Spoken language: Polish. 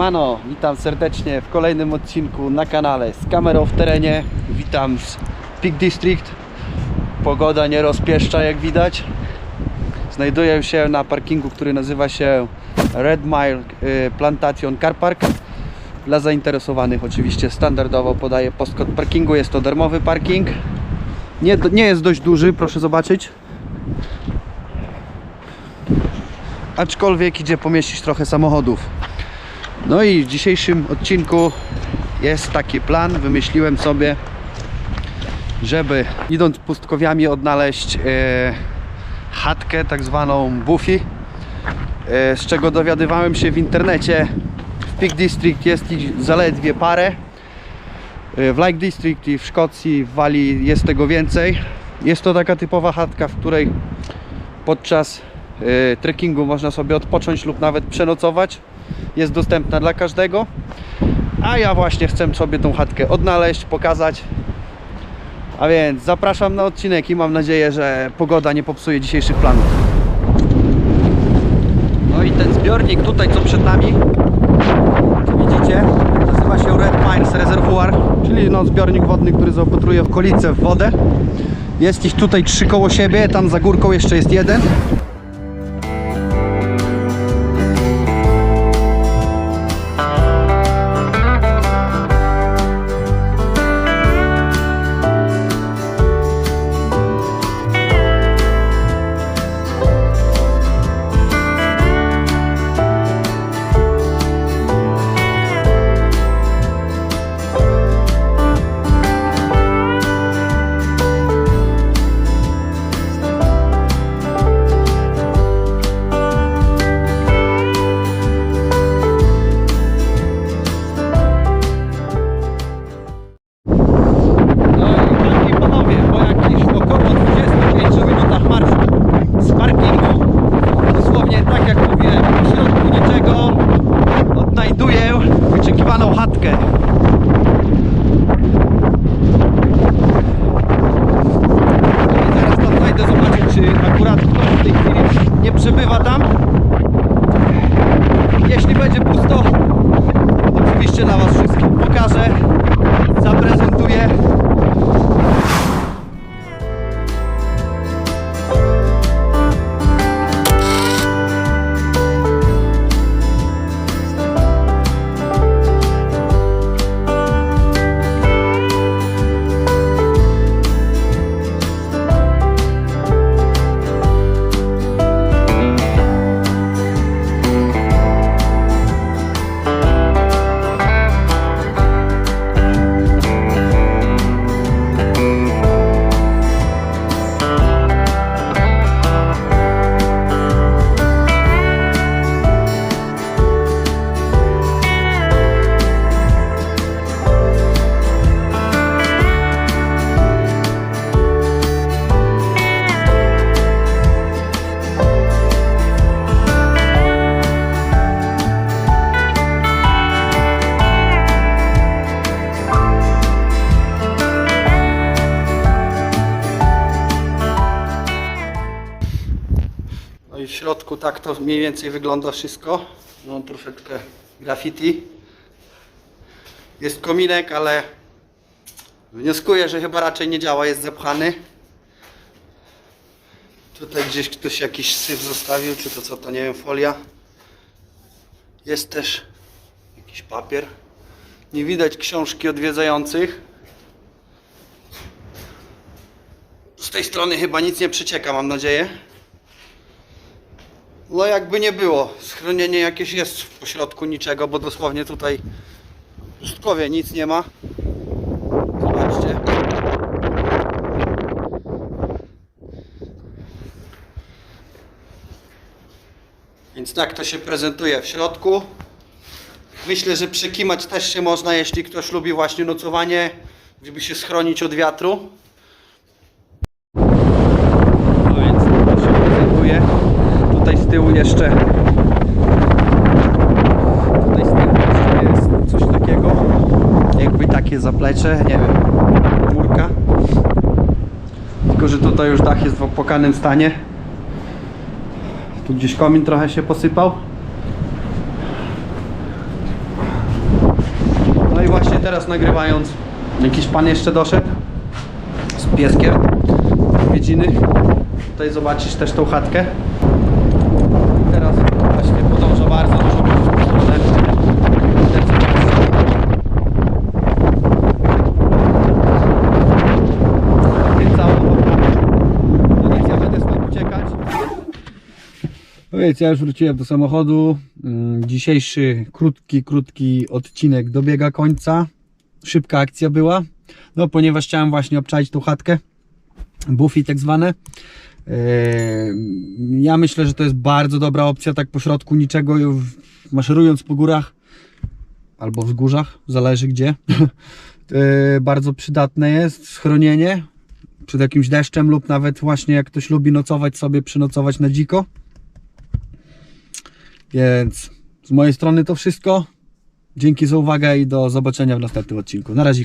Siemano, witam serdecznie w kolejnym odcinku na kanale z kamerą w terenie. Witam z Peak District. Pogoda nie rozpieszcza jak widać. Znajduję się na parkingu, który nazywa się Red Mile y, Plantation Car Park. Dla zainteresowanych oczywiście standardowo podaję postkod parkingu. Jest to darmowy parking. Nie, nie jest dość duży, proszę zobaczyć. Aczkolwiek idzie pomieścić trochę samochodów. No i w dzisiejszym odcinku jest taki plan. Wymyśliłem sobie, żeby idąc pustkowiami odnaleźć e, chatkę, tak zwaną Buffy, e, z czego dowiadywałem się w internecie. W Peak District jest ich zaledwie parę. E, W Lake District i w Szkocji, w Walii jest tego więcej. Jest to taka typowa chatka, w której podczas e, trekkingu można sobie odpocząć lub nawet przenocować. Jest dostępna dla każdego. A ja właśnie chcę sobie tą chatkę odnaleźć, pokazać. A więc zapraszam na odcinek i mam nadzieję, że pogoda nie popsuje dzisiejszych planów. No i ten zbiornik tutaj, co przed nami, widzicie, nazywa się Red Pines Reservoir, czyli no, zbiornik wodny, który zaopatruje okolice w wodę. Jest ich tutaj trzy koło siebie, tam za górką jeszcze jest jeden. Środku tak to mniej więcej wygląda wszystko. No troszeczkę graffiti. Jest kominek, ale wnioskuję, że chyba raczej nie działa, jest zepchany. Tutaj gdzieś ktoś jakiś syf zostawił, czy to co to nie wiem, folia. Jest też jakiś papier. Nie widać książki odwiedzających. Z tej strony chyba nic nie przecieka, mam nadzieję. No jakby nie było, schronienie jakieś jest w pośrodku niczego, bo dosłownie tutaj w pustkowie nic nie ma. Zobaczcie. Więc tak to się prezentuje w środku. Myślę, że przekimać też się można, jeśli ktoś lubi właśnie nocowanie, żeby się schronić od wiatru. No więc tak to się prezentuje. Tutaj z tyłu jeszcze tutaj z tyłu jest coś takiego jakby takie zaplecze, nie wiem, murka tylko, że tutaj już dach jest w opłakanym stanie tu gdzieś komin trochę się posypał teraz nagrywając, jakiś pan jeszcze doszedł z pieskiem. Odwiedziny. Tutaj zobaczysz też tą chatkę. Teraz właśnie podąża bardzo dużo więc ja już wróciłem do samochodu. Mm, Dzisiejszy krótki, krótki odcinek dobiega końca. Szybka akcja była. No ponieważ chciałem właśnie obczaić tą chatkę. Buffy tak zwane. Eee, Ja myślę, że to jest bardzo dobra opcja, tak po środku niczego, maszerując po górach albo wzgórzach, zależy gdzie. Eee, Bardzo przydatne jest schronienie przed jakimś deszczem lub nawet właśnie jak ktoś lubi nocować sobie, przynocować na dziko. Więc z mojej strony to wszystko. Dzięki za uwagę i do zobaczenia w następnym odcinku. Na razie.